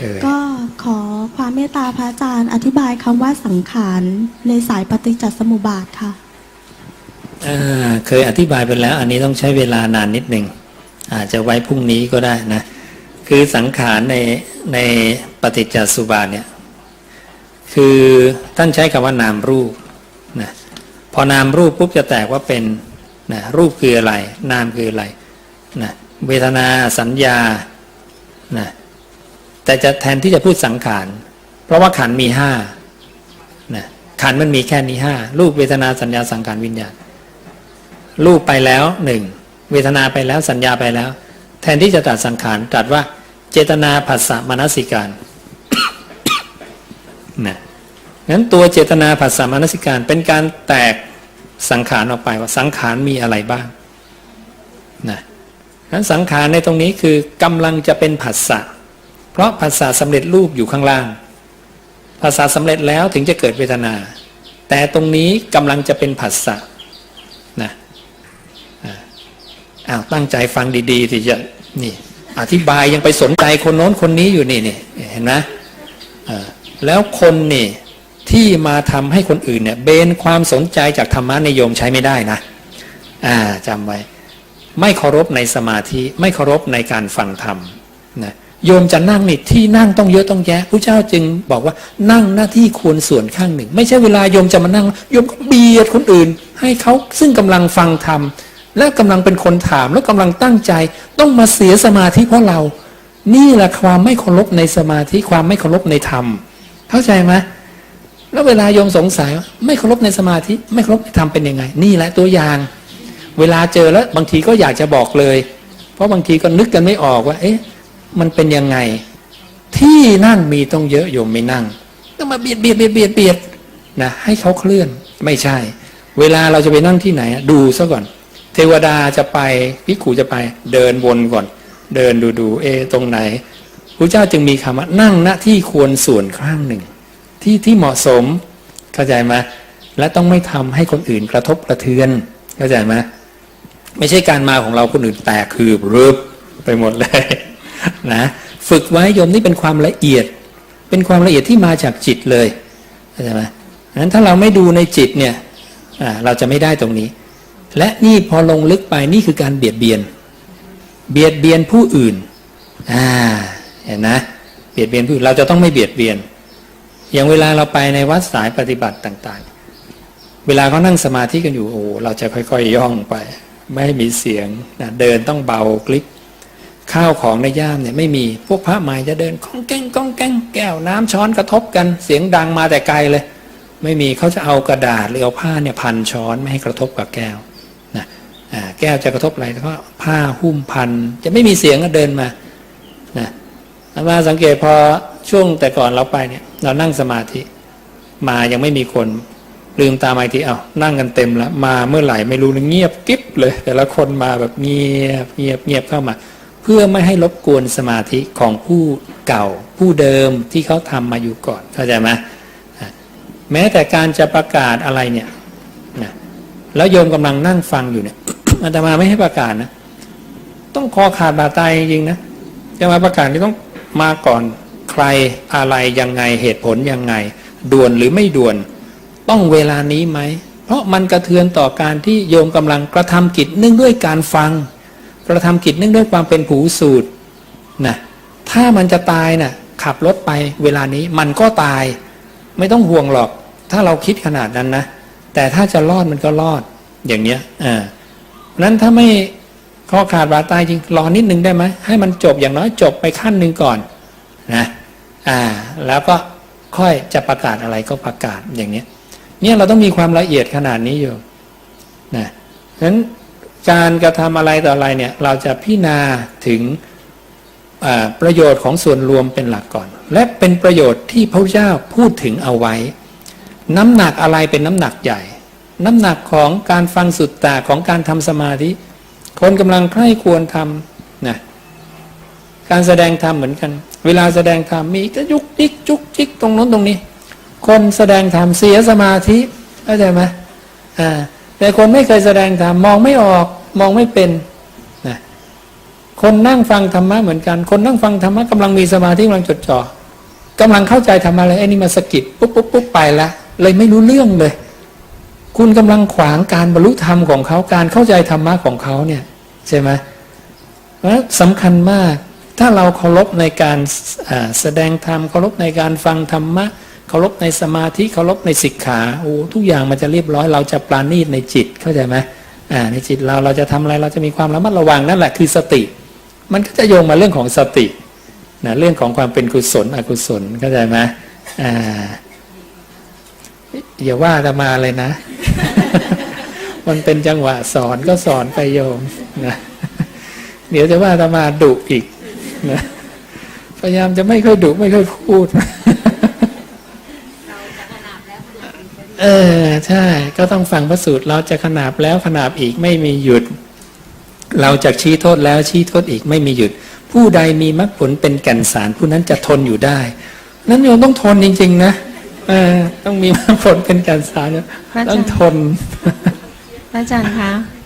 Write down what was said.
เอ่ยก็ขอความเมตตาพระอาจารย์ อธิบายคำว่าสังขารในสายปฏิจจสมุปบาทค่ะอ่าเคยอธิบายไปแล้ว อันนี้ต้องใช้เวลานานนิดหนึ่งอาจจะไว้พรุ่งนี้ก็ได้นะ คือสังขารในในปฏิจจสุบาทเนี่ยคือท่านใช้คำว่านามรูปนะพอนามรูปปุ๊บจะแตกว่าเป็นนะรูปคืออะไร นามคืออะไรนะเวทนาสัญญานะ แต่จะแทนที่จะพูดสังขาร เพราะว่าขันมีห้านะขันมันมีแค่นี้ห้ารูปเวทนาสัญญาสังขารวิญญาณรูปไปแล้วหนึ่งเวทนาไปแล้วสัญญาไปแล้ว แทนที่จะตัดสังขารตรัสว่าเจตนาผัสสะมนสิการนะงั้นตัวเจตนาผัสสะมนสิการเป็นการแตกสังขารออกไปว่าสังขารมีอะไรบ้างนะงั้นสังขารในตรงนี้คือกำลังจะเป็นผัสสะ เพราะผัสสะสำเร็จรูปอยู่ข้างล่างผัสสะสำเร็จแล้วถึงจะเกิดเวทนา แต่ตรงนี้กำลังจะเป็นผัสสะนะอ้าวตั้งใจฟังดีๆที่จะนี่อธิบายยังไปสนใจคนโน้นคนนี้อยู่นี่นี่เห็นไหมแล้วคนนี่ที่มาทำให้คนอื่นเนี่ยเบนความสนใจจากธรรมะในโยมใช้ไม่ได้นะอ่าจำไว้ ไม่เคารพในสมาธิ ไม่เคารพในการฟังธรรมนะ โยมจะนั่งนี่ที่นั่งต้องเยอะต้องแยะพระเจ้าจึงบอกว่านั่งหน้าที่ควรส่วนข้างหนึ่ง ไม่ใช่เวลาโยมจะมานั่งโยมก็เบียดคนอื่น ให้เขาซึ่งกำลังฟังธรรมและกำลังเป็นคนถามแล้วกำลังตั้งใจ ต้องมาเสียสมาธิเพราะเรา นี่แหละความไม่เคารพในสมาธิความไม่เคารพในธรรม เข้าใจไหมแล้วเวลาโยมสงสัยว่าไม่เคารพในสมาธิไม่เคารพในธรรมเป็นยังไง นี่แหละตัวอย่าง เวลาเจอแล้วบางทีก็อยากจะบอกเลย เพราะบางทีก็นึกกันไม่ออกว่า เอ๊ะ มันเป็นยังไง ที่นั่งมีต้องเยอะโยมไม่นั่ง ต้องมาเบียดเบียดเบียดเบียดเบียดนะให้เขาเคลื่อนไม่ใช่ เวลาเราจะไปนั่งที่ไหน ดูซะก่อน เทวดาจะไปพิกขูจะไป เดินวนก่อน เดินดูดูเอ ตรงไหนพระเจ้าจึงมีคำว่านั่งณที่ควรส่วนข้างหนึ่ง ที่ที่เหมาะสมเข้าใจไหมและต้องไม่ทำให้คนอื่นกระทบกระเทือนเข้าใจไหมไม่ใช่การมาของเราคนอื่นแตกคือรึบไปหมดเลย นะฝึกไว้โยมนี่เป็นความละเอียด เป็นความละเอียดที่มาจากจิตเลยเข้าใจไหมนั้นถ้าเราไม่ดูในจิตเนี่ยเราจะไม่ได้ตรงนี้ และนี่พอลงลึกไปนี่คือการเบียดเบียน เบียดเบียนผู้อื่นอ่าเห็นนะเบียดเบียนผู้อื่นเราจะต้องไม่เบียดเบียน อย่างเวลาเราไปในวัดสายปฏิบัติต่างๆ เวลาเขานั่งสมาธิกันอยู่โอ้เราจะค่อยๆย่องไป ไม่ให้มีเสียงนะเดินต้องเบากลิก ข้าวของในย่ามเนี่ยไม่มีพวกพระใหม่จะเดินก้องแก้งก้องแก้งแก้วน้ำช้อนกระทบกันเสียงดังมาแต่ไกลเลย ไม่มีเขาจะเอากระดาษหรือเอาผ้าเนี่ยพันช้อนไม่ให้กระทบกับแก้วนะแก้วจะกระทบอะไรก็ผ้าหุ้มพันจะไม่มีเสียงก็เดินมานะมาสังเกตพอช่วงแต่ก่อนเราไปเนี่ยเรานั่งสมาธิ มายังไม่มีคนลืมตามาอีกทีเอา้านั่งกันเต็มแล้วมาเมื่อไหร่ไม่รู้เลยเงียบกิ๊บเลย แต่ละคนมาแบบเงียบเงียบเงียบเข้ามา เพื่อไม่ให้รบกวนสมาธิของผู้เก่าผู้เดิมที่เขาทำมาอยู่ก่อนเข้าใจไหมแม้แต่การจะประกาศอะไรเนี่ยนะแล้วโยมกำลังนั่งฟังอยู่เนี่ยอาตมาไม่ให้ประกาศนะต้องคอขาดบาดตายจริงๆนะจะมาประกาศนี่ต้องมาก่อนใครอะไรยังไงเหตุผลยังไง ด่วนหรือไม่ด่วน ต้องเวลานี้ไหม เพราะมันกระเทือนต่อการที่โยมกำลังกระทำกิจเนื่องด้วยการฟัง กระทำกิจเนื่องด้วยความเป็นผูสูตรนะถ้ามันจะตายนะ่ะขับรถไปเวลานี้มันก็ตาย ไม่ต้องห่วงหรอก ถ้าเราคิดขนาดนั้นนะแต่ถ้าจะรอดมันก็รอดอย่างเนี้ยอ่านั้นถ้าไม่ข้อขาดบาดตายจริงรอนิดนึงได้ไหมให้มันจบอย่างน้อยจบไปขั้นหนึ่งก่อนนะอ่า แล้วก็ค่อยจะประกาศอะไรก็ประกาศอย่างเนี้ยเนี่ยเราต้องมีความละเอียดขนาดนี้อยู่นะฉะนั้น การกระทำอะไรต่ออะไรเนี่ยเราจะพิจารณาถึงประโยชน์ของส่วนรวมเป็นหลักก่อน และเป็นประโยชน์ที่พระเจ้าพูดถึงเอาไว้ น้ำหนักอะไรเป็นน้ำหนักใหญ่ น้ำหนักของการฟังสุดตาของการทำสมาธิ คนกำลังใคร่ควรทำนะการแสดงธรรมเหมือนกัน เวลาแสดงธรรมมีก็ยุกจิกจุกจิกตรงโน้นตรงนี้ คนแสดงธรรมเสียสมาธิเข้าใจไหมอ่า แต่คนไม่เคยแสดงธรรมมองไม่ออกมองไม่เป็นนะคนนั่งฟังธรรมะเหมือนกัน คนนั่งฟังธรรมะกำลังมีสมาธิกำลังจดจ่อกำลังเข้าใจธรรมะเลยไอ้นี่มาสะกิดปุ๊บปุ๊บปุ๊บไปละเลยไม่รู้เรื่องเลย คุณกำลังขวางการบรรลุธรรมของเขาการเข้าใจธรรมะของเขาเนี่ยใช่ไหมเพราะสำคัญมากถ้าเราเคารพในการแสดงธรรมเคารพในการฟังธรรมะ เคารพในสมาธิเคารพในสิกขาโอ้ทุกอย่างมันจะเรียบร้อย เราจะปราณีตในจิตเข้าใจไหมอ่าในจิตเราเราจะทำอะไรเราจะมีความระมัดระวังนั่นแหละคือสติ มันก็จะโยงมาเรื่องของสตินะเรื่องของความเป็นกุศลอกุศลเข้าใจไหมอ่าอย่าว่าจะมาเลยนะ มันเป็นจังหวะสอนก็สอนไปโยมนะเดี๋ยวจะว่าจะมาดุอีกนะพยายามจะไม่ค่อยดุไม่ค่อยพูด เออ ใช่ ก็ต้องฟังพระสูตรเราจะขนาบแล้วขนาบอีกไม่มีหยุด เราจะชี้โทษแล้วชี้โทษอีกไม่มีหยุด ผู้ใดมีมรรคผลเป็นแก่นสารผู้นั้นจะทนอยู่ได้ นั้นโยมต้องทนจริง ๆ นะเออต้องมีมรรคผลเป็นแก่นสารพระอาจารย์ต้องทน พระอาจารย์คะ